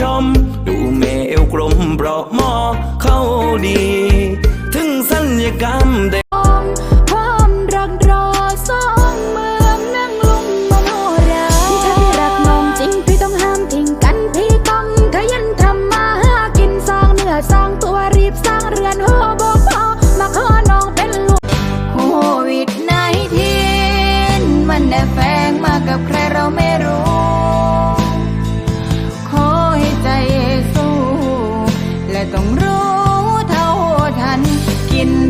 ชม ดูเมเอวกลมเปราะหมอเข้าดี ถึงสัญญกรรมได้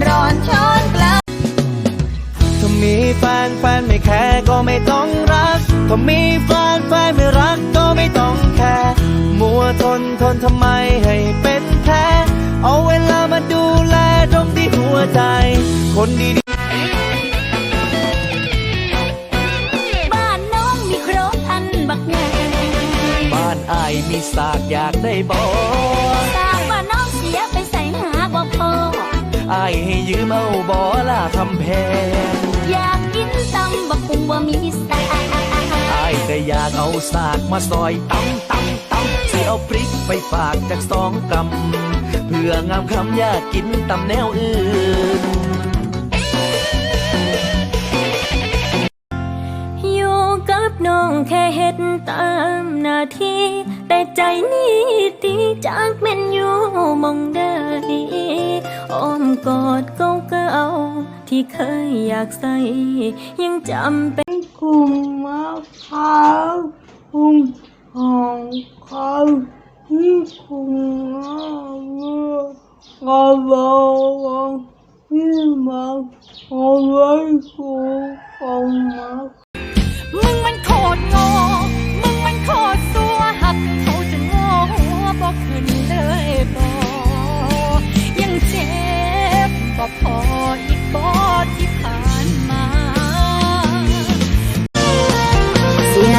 ร้อนช้อนกลางถ้ามีแฟนแฟนไม่แคร์ก็ไม่ต้องรักถ้ามีแฟนแฟนไม่รักก็ไม่ต้องแคร์มัวทนทนทำไมให้เป็นแพ้เอาเวลามาดูแลตรงที่หัวใจ คนดีๆบ้านน้องมีครบอันบักแงบ้านอายมีสากอยากได้บอ อายให้ยืมเอาบอล่ะคำแพงอยากกินตำบักหุ่งบ่มีสายอายก็อยากเอาสากมาซอยตำตำตำสิเอาพริกไปฝากจากสองกำเพื่องามคำอยากกินตำแนวอื่นอยู่กับน้องแค่เฮ็ดตามหน้าที่ แต่ใจนี้ตีจากแม่นอยู่หมองได้ อ้อมกอดเก่าที่เคยอยากใส่ยังจำเป็นกุมมะพร้าวกุมของเขาที่กุมมะเมื่อกระบอกที่มาเอาไว้กูของมะมึงมันโคตรโง่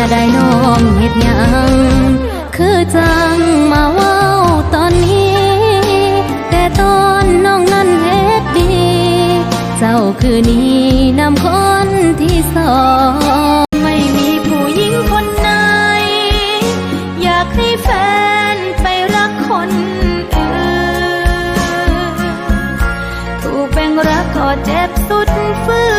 เสียดายน้องเฮ็ดหยัง คือจังมาเว้าตอนนี้ แต่ตอนน้องนั้นเฮ็ดดี เจ้าคือนี้นำคนที่สองไม่มีผู้หญิงคนไหน อยากให้แฟนไปรักคนอื่นถูกแบ่งรักก็เจ็บสุดฝืน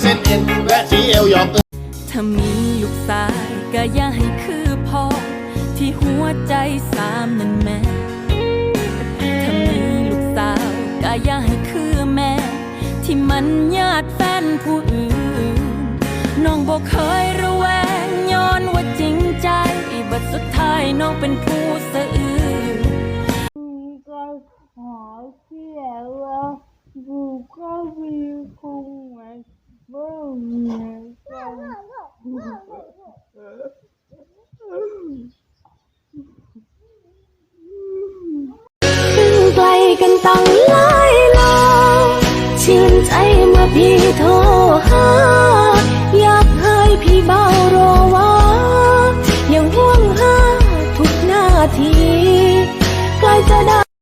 เส้นเอ็นและที่เอวหยอกถ้ามีลูกชายก็อย่าให้คือพ่อที่หัวใจสามนั่นแม่ถ้ามีลูกสาวก็อย่าให้คือแม่ ที่มันญาติแฟนผู้อื่น น้องบอกเคยระแวงย้อนว่าจริงใจ บัดสุดท้ายน้องเป็นผู้สะอื้นก็หาเสียว่ากูก็มี ตั้งหลายโลชื่นใจเมื่อพี่โทรหา